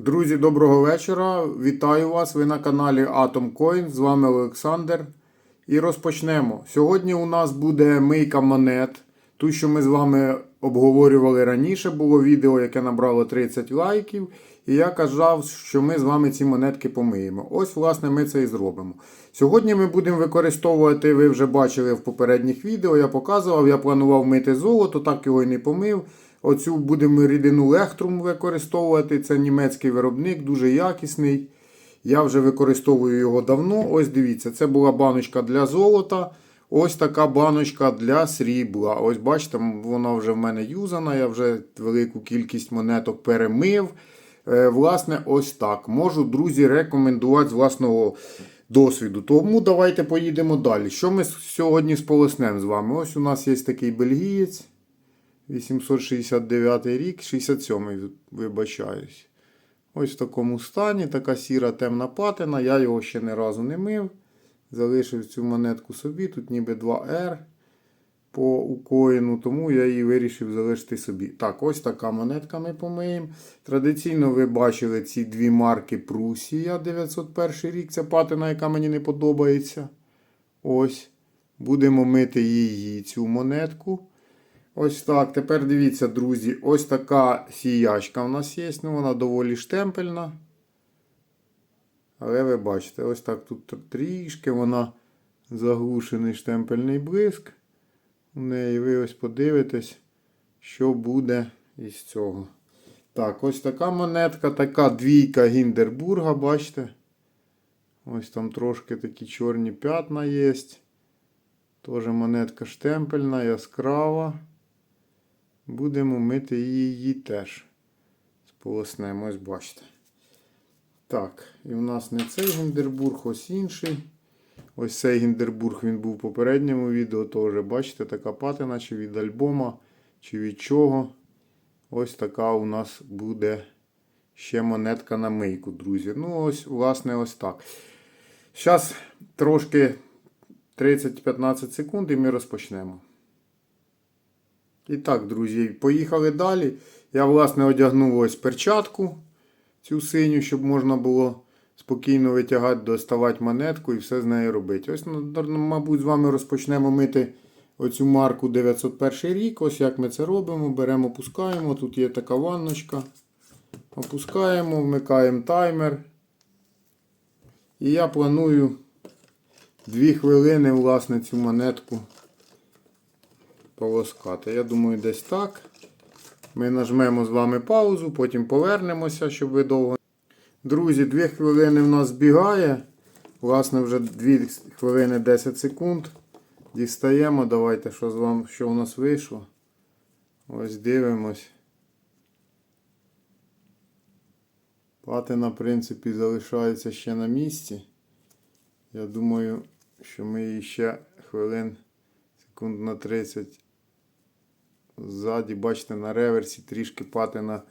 Друзі, доброго вечора. Вітаю вас. Ви на каналі Atom Coin. З вами Олександр. І розпочнемо. Сьогодні у нас буде мийка монет. Ту, що ми з вами обговорювали раніше, було відео, яке набрало 30 лайків. І я казав, що ми з вами ці монетки помиємо. Ось, власне, ми це і зробимо. Сьогодні ми будемо використовувати, ви вже бачили в попередніх відео, я показував, я планував мити золото, так його і не помив. Оцю будемо рідину Лехтрум використовувати. Це німецький виробник, дуже якісний. Я вже використовую його давно. Ось дивіться, це була баночка для золота. Ось така баночка для срібла. Ось бачите, вона вже в мене юзана. Я вже велику кількість монеток перемив. Е, Власне, ось так. Можу, друзі, рекомендувати з власного досвіду. Тому давайте поїдемо далі. Що ми сьогодні сполоснемо з вами? Ось у нас є такий бельгієць. 869 рік, 67-й, вибачаюсь. Ось в такому стані, така сіра темна патина. Я його ще не разу не мив. Залишив цю монетку собі. Тут ніби 2R по укоїну, тому я її вирішив залишити собі. Так, ось така монетка ми помиємо. Традиційно ви бачили ці дві марки Прусія 901 рік. Це патина, яка мені не подобається. Ось. Будемо мити її, цю монетку. Ось так. Тепер дивіться, друзі, ось така сіячка у нас є. Ну, вона доволі штемпельна. Але ви бачите, ось так тут трішки вона заглушений штемпельний блиск. У неї ви ось подивитесь, що буде із цього. Так, ось така монетка, така двійка Гіндербурга, бачите? Ось там трошки такі чорні п'ятна є. Теж монетка штемпельна, яскрава. Будемо мити її теж. Сполоснемо, ось бачите. Так, і у нас не цей Гіндербург, ось інший. Ось цей Гіндербург він був в попередньому відео. Теж, бачите, така патина, чи від альбома, чи від чого. Ось така у нас буде ще монетка на мийку, друзі. Ну, ось, власне, ось так. Зараз трошки 30-15 секунд і ми розпочнемо. І так, друзі, поїхали далі. Я, власне, одягнув ось перчатку цю синю, щоб можна було спокійно витягати, доставати монетку і все з нею робити. Ось, ну, мабуть, з вами розпочнемо мити оцю марку 901 рік. Ось як ми це робимо. Беремо, опускаємо. Тут є така ванночка. Опускаємо, вмикаємо таймер. І я планую 2 хвилини, власне, цю монетку полоскати. Я думаю, десь так. Ми нажмемо з вами паузу, потім повернемося, щоб ви довго. Друзі, 2 хвилини в нас збігає. Власне, вже 2 хвилини 10 секунд. Дістаємо. Давайте, що з вами, що у нас вийшло. Ось дивимось. Патина, в принципі, залишається ще на місці. Я думаю, що ми її ще хвилин секунд на 30 ззаді, бачите, на реверсі трішки патина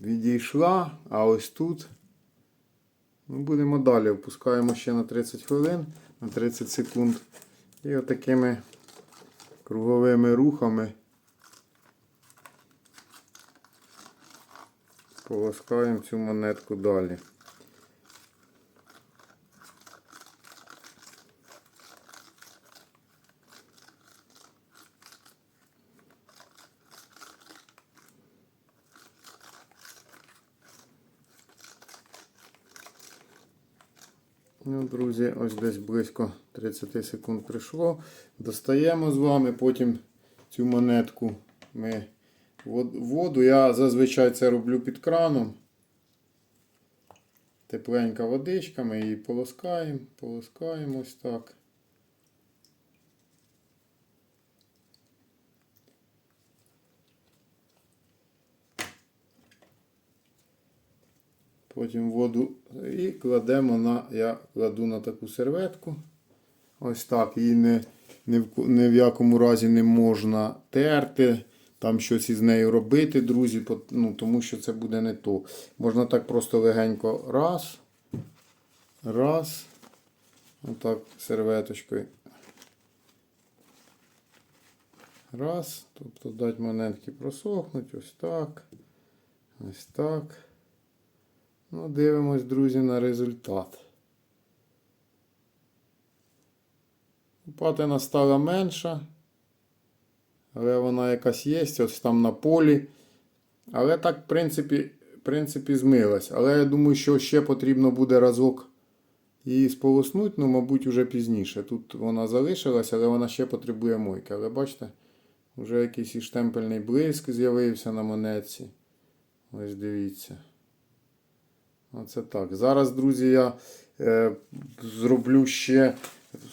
відійшла, а ось тут ну, будемо далі. Опускаємо ще на 30 хвилин, на 30 секунд. І отакими круговими рухами полоскаємо цю монетку далі. Ну, друзі, ось десь близько 30 секунд прийшло. Достаємо з вами, потім цю монетку ми воду. Я зазвичай це роблю під краном. Тепленька водичка, ми її полоскаємо, полоскаємо ось так. Потім воду і кладемо на, я кладу на таку серветку. Ось так. Її не, не, в, не в якому разі не можна терти, там щось із нею робити, друзі, ну, тому що це буде не то. Можна так просто легенько раз. Раз. Отак серветочкою. Раз. Тобто дати монетки просохнуть. Ось так. Ось так. Ну, дивимось, друзі, на результат. Патина стала менша. Але вона якась є, ось там на полі. Але так, в принципі, в принципі, змилась. Але я думаю, що ще потрібно буде разок її сполоснути, ну, мабуть, уже пізніше. Тут вона залишилась, але вона ще потребує мойки. Але бачите, вже якийсь і штемпельний блиск з'явився на монетці. Ось дивіться. Оце так. Зараз, друзі, я е, зроблю ще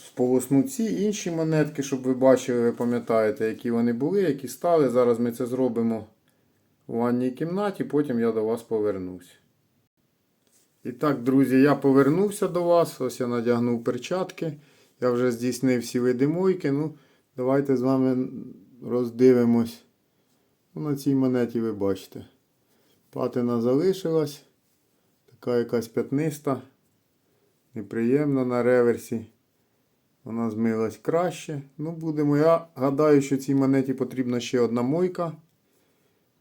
сполосну ці інші монетки, щоб ви бачили, ви пам'ятаєте, які вони були, які стали. Зараз ми це зробимо у ванній кімнаті, потім я до вас повернусь. І так, друзі, я повернувся до вас. Ось я надягнув перчатки. Я вже здійснив всі види мойки. Ну, давайте з вами роздивимось. Ну, на цій монеті ви бачите. Патина залишилась. Така якась п'ятниста. Неприємна на реверсі. Вона змилась краще. Ну, будемо. Я гадаю, що цій монеті потрібна ще одна мойка.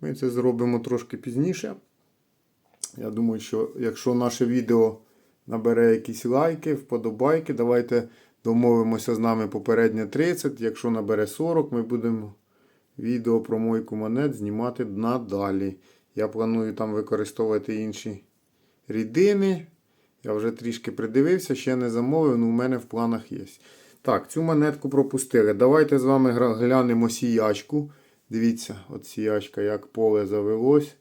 Ми це зробимо трошки пізніше. Я думаю, що якщо наше відео набере якісь лайки, вподобайки, давайте домовимося з нами попереднє 30. Якщо набере 40, ми будемо відео про мойку монет знімати надалі. Я планую там використовувати інші рідини. Я вже трішки придивився, ще не замовив, але у мене в планах є. Так, цю монетку пропустили. Давайте з вами глянемо сіячку. Дивіться, от сіячка, як поле завелось,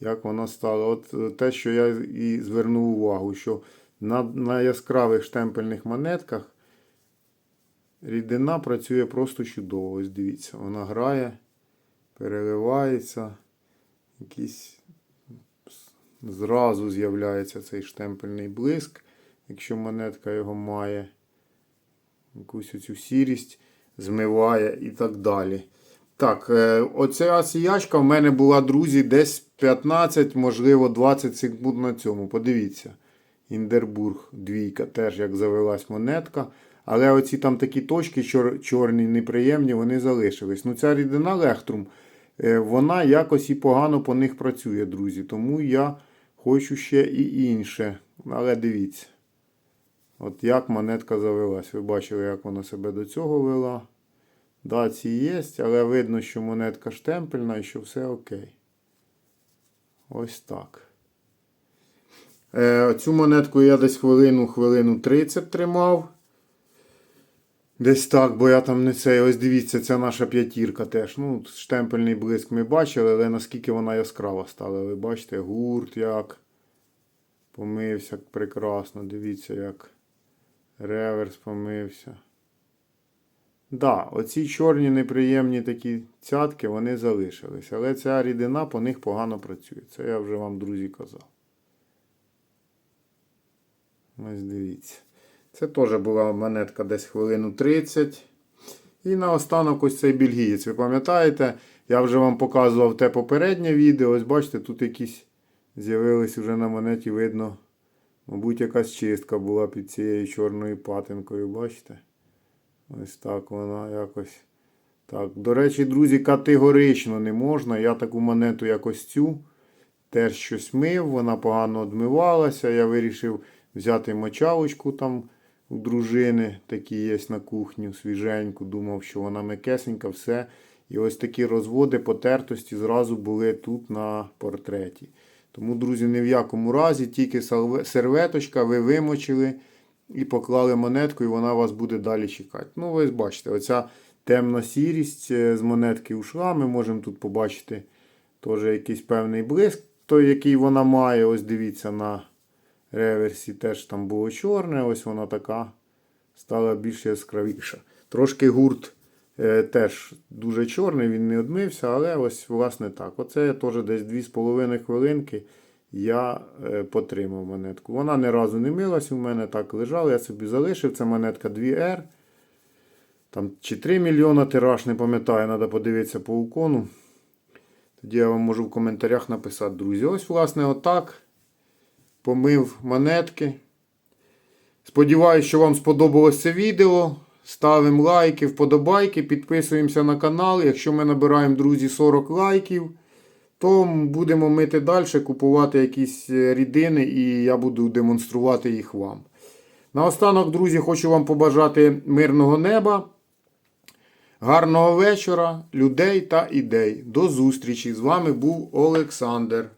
як воно стало. От е, те, що я і звернув увагу, що на, на яскравих штемпельних монетках рідина працює просто чудово. Ось дивіться, вона грає, переливається. Якісь зразу з'являється цей штемпельний блиск, якщо монетка його має. Якусь оцю сірість змиває і так далі. Так, е, оця сіячка в мене була, друзі, десь 15, можливо, 20 секунд на цьому. Подивіться. Індербург, двійка, теж як завелась монетка. Але оці там такі точки чор, чорні, неприємні, вони залишились. Ну, ця рідина Лехтрум, е, вона якось і погано по них працює, друзі. Тому я хочу ще і інше. Але дивіться. От як монетка завелась. Ви бачили, як вона себе до цього вела. Да, ці є, але видно, що монетка штемпельна і що все окей. Ось так. Е, цю монетку я десь хвилину, хвилину 30 тримав. Десь так, бо я там не цей. Ось дивіться, це наша п'ятірка теж. Ну, штемпельний блиск ми бачили, але наскільки вона яскрава стала. Ви бачите, гурт як помився прекрасно. Дивіться, як реверс помився. Да, оці чорні неприємні такі цятки, вони залишились. Але ця рідина по них погано працює. Це я вже вам, друзі, казав. Ось дивіться. Це теж була монетка десь хвилину 30. І наостанок ось цей бельгієць. Ви пам'ятаєте? Я вже вам показував те попереднє відео. Ось бачите, тут якісь з'явились вже на монеті, видно. Мабуть, якась чистка була під цією чорною патинкою, бачите? Ось так вона якось. Так, до речі, друзі, категорично не можна. Я таку монету якось цю теж щось мив, вона погано одмивалася. Я вирішив взяти мочалочку там у дружини, такі є на кухню, свіженьку. Думав, що вона м'якесенька, все. І ось такі розводи потертості зразу були тут на портреті. Тому, друзі, ні в якому разі, тільки серветочка, ви вимочили і поклали монетку, і вона вас буде далі чекати. Ну, ви бачите, оця темна сірість е, з монетки ушла. Ми можемо тут побачити теж якийсь певний блиск, той, який вона має. Ось дивіться на реверсі теж там було чорне, ось вона така стала більш яскравіша. Трошки гурт е, теж дуже чорний, він не одмився, але ось власне так. Оце теж десь 2,5 хвилинки я е, потримав монетку. Вона ні разу не милась у мене, так лежала, я собі залишив. Це монетка 2R. Там чи 3 мільйона тираж, не пам'ятаю, треба подивитися по укону. Тоді я вам можу в коментарях написати, друзі. Ось, власне, отак. Помив монетки. Сподіваюсь, що вам сподобалось це відео. Ставимо лайки, вподобайки, підписуємося на канал. Якщо ми набираємо, друзі, 40 лайків, то будемо мити далі, купувати якісь е, рідини, і я буду демонструвати їх вам. Наостанок, друзі, хочу вам побажати мирного неба, гарного вечора, людей та ідей. До зустрічі! З вами був Олександр.